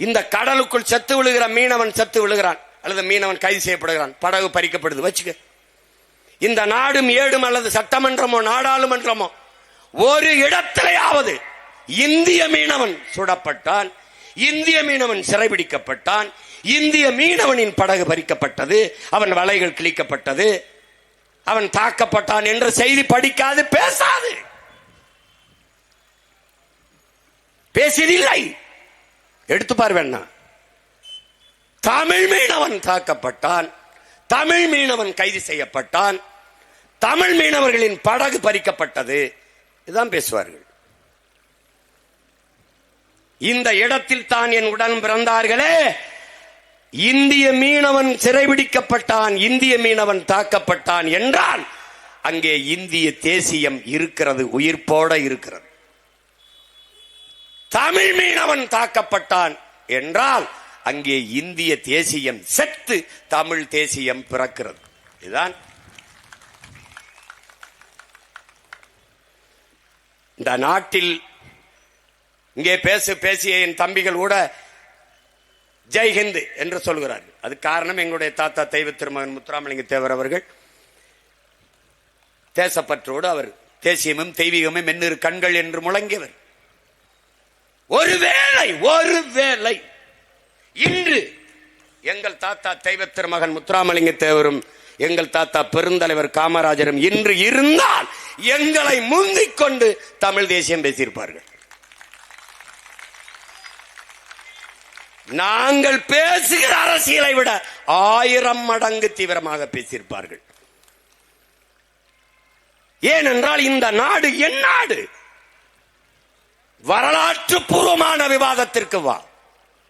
இந்த கடலுக்குள் செத்து விழுகிற மீனவன் செத்து விழுகிறான். அல்லது மீனவன் கைது செய்யப்படுகிறான். படகு பறிக்கப்படுது. வச்சுக்க. இந்த நாடும் ஏடும் அல்லது சட்டமன்றமோ நாடாளுமன்றமோ ஒரு இடத்திலேயாவது இந்திய மீனவன் சுடப்பட்டான். இந்திய மீனவன் சிறைபிடிக்கப்பட்டான். இந்திய மீனவனின் படகு பறிக்கப்பட்டது. அவன் வலைகள் கிழிக்கப்பட்டது. அவன் தாக்கப்பட்டான் என்ற செய்தி படிக்காது பேசாது. பேசியதில்லை. எடுத்து பார் வேணா. தமிழ் மீனவன் தாக்கப்பட்டான். தமிழ் மீனவன் கைது செய்யப்பட்டான். தமிழ் மீனவர்களின் படகு பறிக்கப்பட்டது. இதுதான் பேசுவார்கள். இந்த இடத்தில் தான் என் உடன் பிறந்தார்களே. இந்திய மீனவன் சிறைபிடிக்கப்பட்டான். இந்திய மீனவன் தாக்கப்பட்டான் என்றால் அங்கே இந்திய தேசியம் இருக்கிறது உயிர்ப்போட இருக்கிறது. தமிழ் மீனவன் தாக்கப்பட்டான் என்றால் அங்கே இந்திய தேசியம் செத்து தமிழ் தேசியம் பிறக்கிறது. இதுதான் இந்த நாட்டில் இங்கே பேசு பேசிய என் தம்பிகள் கூட ஜெய்ஹிந்த் என்று சொல்கிறார். அது காரணம் எங்களுடைய தாத்தா தெய்வ திருமகன் முத்துராமலிங்க தேவர் அவர்கள். தேசப்பற்றோடு அவர் தேசியமும் தெய்வீகமும் மென்னிரு கண்கள் என்று முழங்கியவர். ஒருவேளை ஒருவேளை இன்று எங்கள் தாத்தா தெய்வ திருமகன் முத்துராமலிங்க தேவரும் எங்கள் தாத்தா பெருந்தலைவர் காமராஜரும் இன்று இருந்தால் எங்களை முந்திக் கொண்டு தமிழ் தேசியம் பேசியிருப்பார்கள். நாங்கள் பேசுகிற அரசியலை விட ஆயிரம் மடங்கு தீவிரமாக பேசியிருப்பார்கள். ஏனென்றால் இந்த நாடு என் நாடு. வரலாற்று பூர்வமான விவாதத்திற்கு வா.